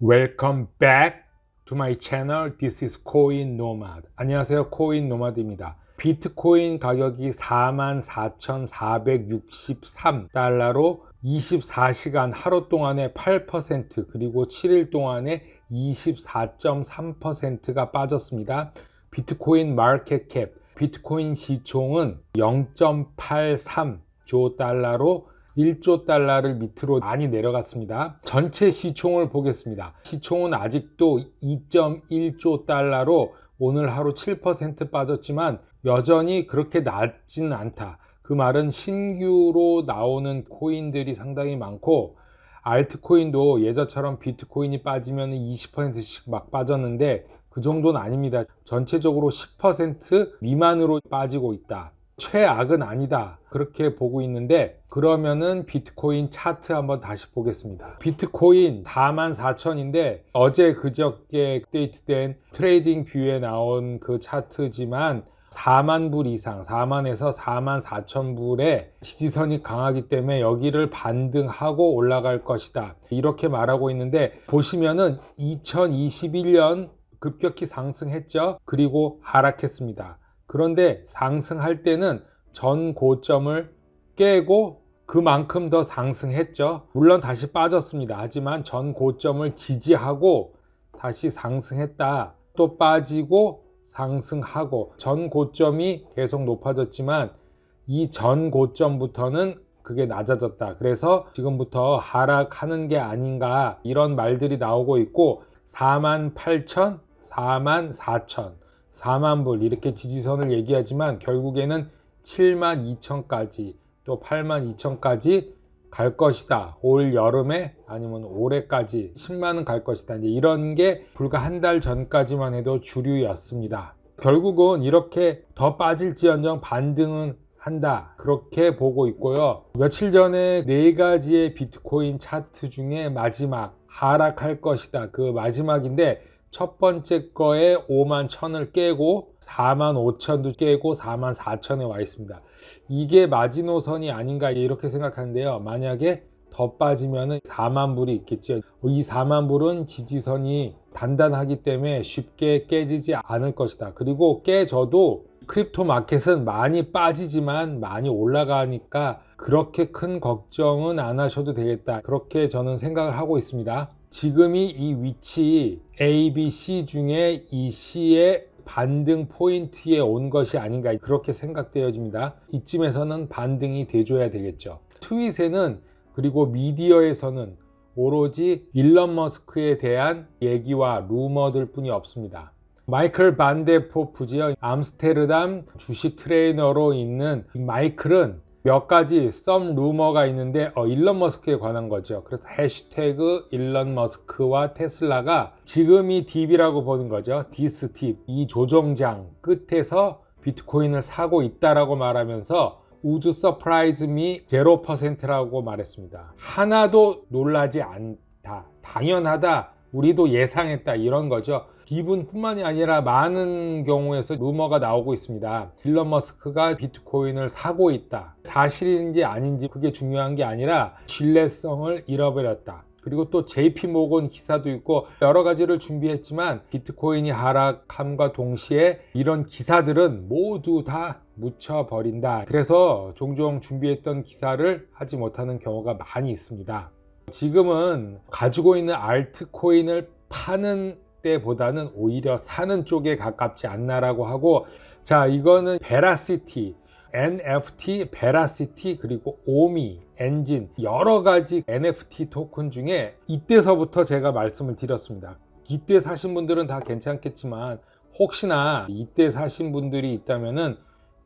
Welcome back to my channel. This is Coin Nomad. 안녕하세요. 코인 노마드입니다. 비트코인 가격이 44,463달러로 24시간 하루 동안에 8% 그리고 7일 동안에 24.3%가 빠졌습니다. 비트코인 마켓 캡, 비트코인 시총은 0.83조 달러로 1조 달러를 밑으로 많이 내려갔습니다. 전체 시총을 보겠습니다. 시총은 아직도 2.1조 달러로 오늘 하루 7% 빠졌지만 여전히 그렇게 낮지는 않다. 그 말은 신규로 나오는 코인들이 상당히 많고 알트코인도 예전처럼 비트코인이 빠지면 20%씩 막 빠졌는데 그 정도는 아닙니다. 전체적으로 10% 미만으로 빠지고 있다. 최악은 아니다. 그렇게 보고 있는데 그러면은 비트코인 차트 한번 다시 보겠습니다. 비트코인 44,000인데 어제 그저께 업데이트된 트레이딩 뷰에 나온 그 차트지만 4만 불 이상, 4만에서 4만 4천 불의 지지선이 강하기 때문에 여기를 반등하고 올라갈 것이다. 이렇게 말하고 있는데 보시면은 2021년 급격히 상승했죠. 그리고 하락했습니다. 그런데 상승할 때는 전 고점을 깨고 그만큼 더 상승했죠. 물론 다시 빠졌습니다. 하지만 전 고점을 지지하고 다시 상승했다. 또 빠지고 상승하고 전 고점이 계속 높아졌지만 이 전 고점부터는 그게 낮아졌다. 그래서 지금부터 하락하는 게 아닌가 이런 말들이 나오고 있고 4만 8천, 4만 4천 4만 불 이렇게 지지선을 얘기하지만 결국에는 7만 2천까지 또 8만 2천까지 갈 것이다. 올 여름에 아니면 올해까지 10만은 갈 것이다. 이제 이런 게 불과 한 달 전까지만 해도 주류였습니다. 결국은 이렇게 더 빠질지언정 반등은 한다. 그렇게 보고 있고요. 며칠 전에 네 가지의 비트코인 차트 중에 마지막 하락할 것이다. 그 마지막인데 첫 번째 거에 5만 1000을 깨고 4만 5천도 깨고 4만 4천에 와 있습니다. 이게 마지노선이 아닌가 이렇게 생각하는데요. 만약에 더 빠지면 4만 불이 있겠죠. 이 4만 불은 지지선이 단단하기 때문에 쉽게 깨지지 않을 것이다. 그리고 깨져도 크립토 마켓은 많이 빠지지만 많이 올라가니까 그렇게 큰 걱정은 안 하셔도 되겠다. 그렇게 저는 생각을 하고 있습니다. 지금이 이 위치 A, B, C 중에 이 C의 반등 포인트에 온 것이 아닌가 그렇게 생각되어집니다. 이쯤에서는 반등이 돼줘야 되겠죠. 트윗에는 그리고 미디어에서는 오로지 일론 머스크에 대한 얘기와 루머들 뿐이 없습니다. 마이클 반데포프지요. 암스테르담 주식 트레이너로 있는 마이클은 몇 가지 썸 루머가 있는데 어, 일론 머스크에 관한 거죠. 그래서 해시태그 일론 머스크와 테슬라가 지금이 딥이라고 보는 거죠. 디스 딥. 이 조정장 끝에서 비트코인을 사고 있다라고 말하면서 우주 서프라이즈 미 0%라고 말했습니다. 하나도 놀라지 않다. 당연하다. 우리도 예상했다. 이런 거죠. 기분뿐만이 아니라 많은 경우에서 루머가 나오고 있습니다. 일론 머스크가 비트코인을 사고 있다. 사실인지 아닌지 그게 중요한 게 아니라 신뢰성을 잃어버렸다. 그리고 또 JP 모건 기사도 있고 여러 가지를 준비했지만 비트코인이 하락함과 동시에 이런 기사들은 모두 다 묻혀버린다. 그래서 종종 준비했던 기사를 하지 못하는 경우가 많이 있습니다. 지금은 가지고 있는 알트코인을 파는 때보다는 오히려 사는 쪽에 가깝지 않나라고 하고 자 이거는 베라시티 NFT, 베라시티 그리고 오미, 엔진 여러 가지 NFT 토큰 중에 이때서부터 제가 말씀을 드렸습니다. 이때 사신 분들은 다 괜찮겠지만 혹시나 이때 사신 분들이 있다면은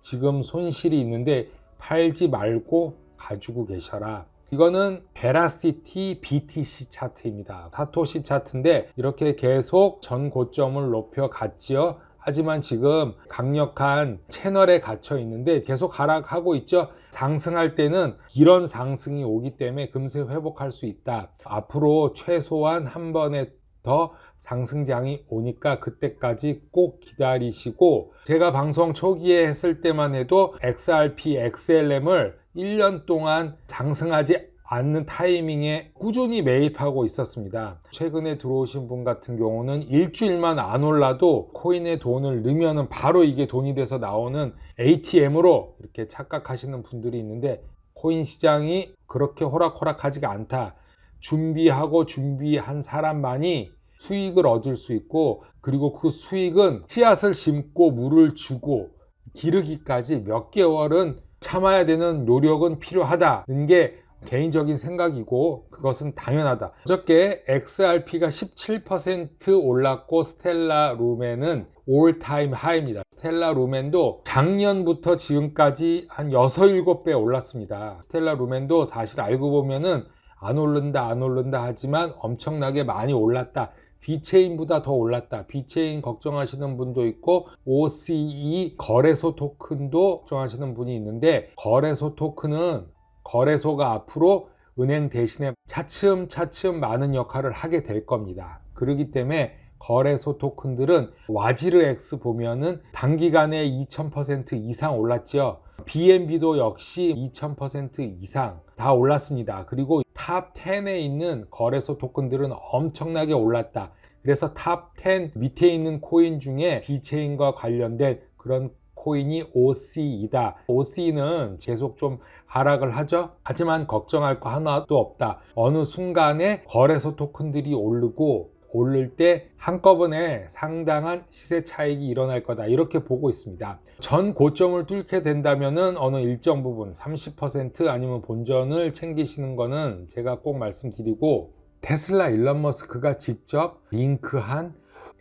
지금 손실이 있는데 팔지 말고 가지고 계셔라. 이거는 베라시티 BTC 차트입니다. 사토시 차트인데 이렇게 계속 전 고점을 높여 갔지요. 하지만 지금 강력한 채널에 갇혀 있는데 계속 하락하고 있죠. 상승할 때는 이런 상승이 오기 때문에 금세 회복할 수 있다. 앞으로 최소한 한 번에 더 상승장이 오니까 그때까지 꼭 기다리시고 제가 방송 초기에 했을 때만 해도 XRP, XLM을 1년 동안 상승하지 않는 타이밍에 꾸준히 매입하고 있었습니다. 최근에 들어오신 분 같은 경우는 일주일만 안 올라도 코인에 돈을 넣으면 바로 이게 돈이 돼서 나오는 ATM으로 이렇게 착각하시는 분들이 있는데 코인 시장이 그렇게 호락호락하지가 않다. 준비하고 준비한 사람만이 수익을 얻을 수 있고 그리고 그 수익은 씨앗을 심고 물을 주고 기르기까지 몇 개월은 참아야 되는 노력은 필요하다는 게 개인적인 생각이고 그것은 당연하다. 어저께 XRP가 17% 올랐고 스텔라 루멘은 올타임 하이입니다. 스텔라 루멘도 작년부터 지금까지 한 6, 7배 올랐습니다. 스텔라 루멘도 사실 알고 보면은 안 오른다 안 오른다 하지만 엄청나게 많이 올랐다. 비체인보다 더 올랐다. 비체인 걱정하시는 분도 있고 OCE 거래소 토큰도 걱정하시는 분이 있는데 거래소 토큰은 거래소가 앞으로 은행 대신에 차츰차츰 많은 역할을 하게 될 겁니다. 그렇기 때문에 거래소 토큰들은 와지르X 보면은 단기간에 2000% 이상 올랐죠. BNB도 역시 2000% 이상 다 올랐습니다. 그리고 탑 10에 있는 거래소 토큰들은 엄청나게 올랐다. 그래서 탑 10 밑에 있는 코인 중에 비체인과 관련된 그런 코인이 OC이다. OC는 계속 좀 하락을 하죠. 하지만 걱정할 거 하나도 없다. 어느 순간에 거래소 토큰들이 오르고 오를 때 한꺼번에 상당한 시세 차익이 일어날 거다 이렇게 보고 있습니다 전 고점을 뚫게 된다면은 어느 일정 부분 30% 아니면 본전을 챙기시는 거는 제가 꼭 말씀드리고 테슬라 일론 머스크가 직접 링크한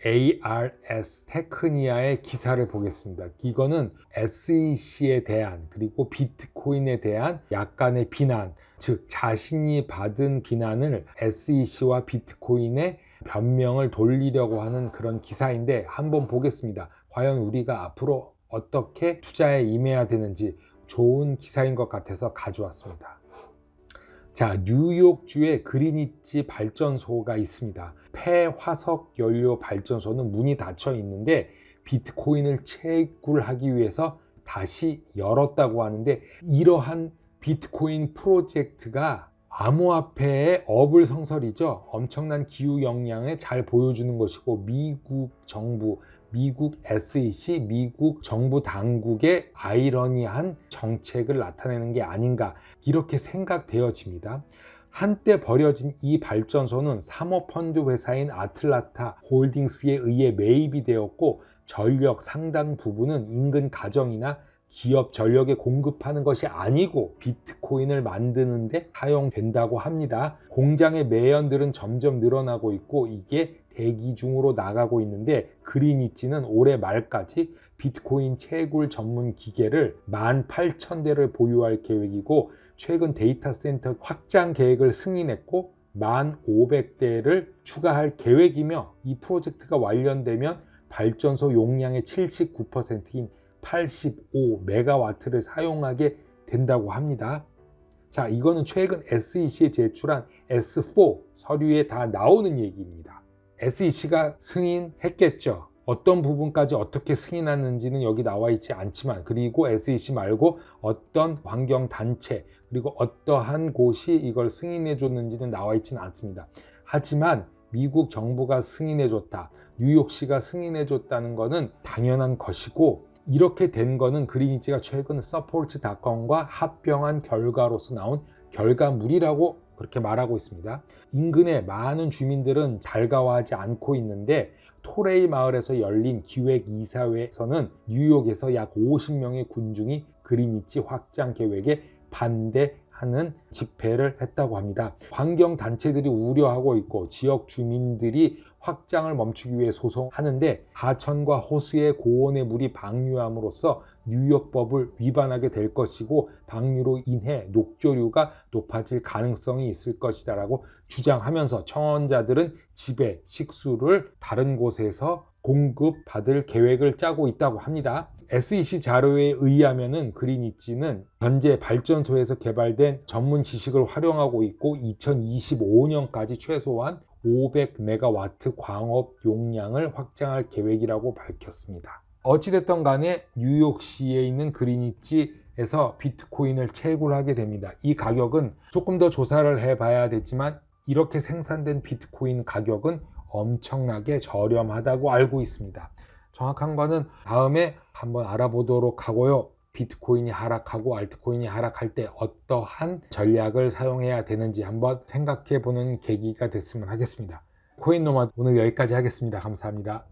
ARS 테크니아의 기사를 보겠습니다. 이거는 SEC에 대한 그리고 비트코인에 대한 약간의 비난, 즉 자신이 받은 비난을 SEC와 비트코인에 변명을 돌리려고 하는 그런 기사인데 한번 보겠습니다. 과연 우리가 앞으로 어떻게 투자에 임해야 되는지 좋은 기사인 것 같아서 가져왔습니다. 자, 뉴욕주에 그리니치 발전소가 있습니다. 폐화석 연료 발전소는 문이 닫혀 있는데 비트코인을 채굴하기 위해서 다시 열었다고 하는데 이러한 비트코인 프로젝트가 암호화폐의 어불성설이죠. 엄청난 기후 역량을 잘 보여주는 것이고 미국 정부, 미국 SEC, 미국 정부 당국의 아이러니한 정책을 나타내는 게 아닌가 이렇게 생각되어집니다. 한때 버려진 이 발전소는 사모펀드 회사인 아틀라타 홀딩스에 의해 매입이 되었고 전력 상당 부분은 인근 가정이나 기업 전력에 공급하는 것이 아니고 비트코인을 만드는데 사용된다고 합니다. 공장의 매연들은 점점 늘어나고 있고 이게 대기 중으로 나가고 있는데 그리니치는 올해 말까지 비트코인 채굴 전문 기계를 18,000대를 보유할 계획이고 최근 데이터 센터 확장 계획을 승인했고 1,500대를 추가할 계획이며 이 프로젝트가 완료되면 발전소 용량의 79%인 85메가와트를 사용하게 된다고 합니다. 자, 이거는 최근 SEC에 제출한 S4 서류에 다 나오는 얘기입니다. SEC가 승인했겠죠. 어떤 부분까지 어떻게 승인하는지는 여기 나와 있지 않지만 그리고 SEC 말고 어떤 환경 단체 그리고 어떠한 곳이 이걸 승인해 줬는지는 나와 있지는 않습니다. 하지만 미국 정부가 승인해 줬다. 뉴욕시가 승인해 줬다는 것은 당연한 것이고 이렇게 된 거는 그리니치가 최근 서포츠닷컴과 합병한 결과로서 나온 결과물이라고 그렇게 말하고 있습니다. 인근의 많은 주민들은 잘가와하지 않고 있는데 토레이 마을에서 열린 기획 이사회에서는 뉴욕에서 약 50명의 군중이 그리니치 확장 계획에 반대 하는 집회를 했다고 합니다. 환경 단체들이 우려하고 있고 지역 주민들이 확장을 멈추기 위해 소송하는데 하천과 호수의 고온의 물이 방류함으로써 뉴욕법을 위반하게 될 것이고 방류로 인해 녹조류가 높아질 가능성이 있을 것이다라고 주장하면서 청원자들은 집에 식수를 다른 곳에서 공급받을 계획을 짜고 있다고 합니다. SEC 자료에 의하면은 그리니치는 현재 발전소에서 개발된 전문 지식을 활용하고 있고 2025년까지 최소한 500메가와트 광업 용량을 확장할 계획이라고 밝혔습니다. 어찌됐든 간에 뉴욕시에 있는 그리니치 에서 비트코인을 채굴 하게 됩니다. 이 가격은 조금 더 조사를 해봐야 되지만 이렇게 생산된 비트코인 가격은 엄청나게 저렴하다고 알고 있습니다. 정확한 거는 다음에 한번 알아보도록 하고요. 비트코인이 하락하고 알트코인이 하락할 때 어떠한 전략을 사용해야 되는지 한번 생각해 보는 계기가 됐으면 하겠습니다. 코인 노마 오늘 여기까지 하겠습니다. 감사합니다.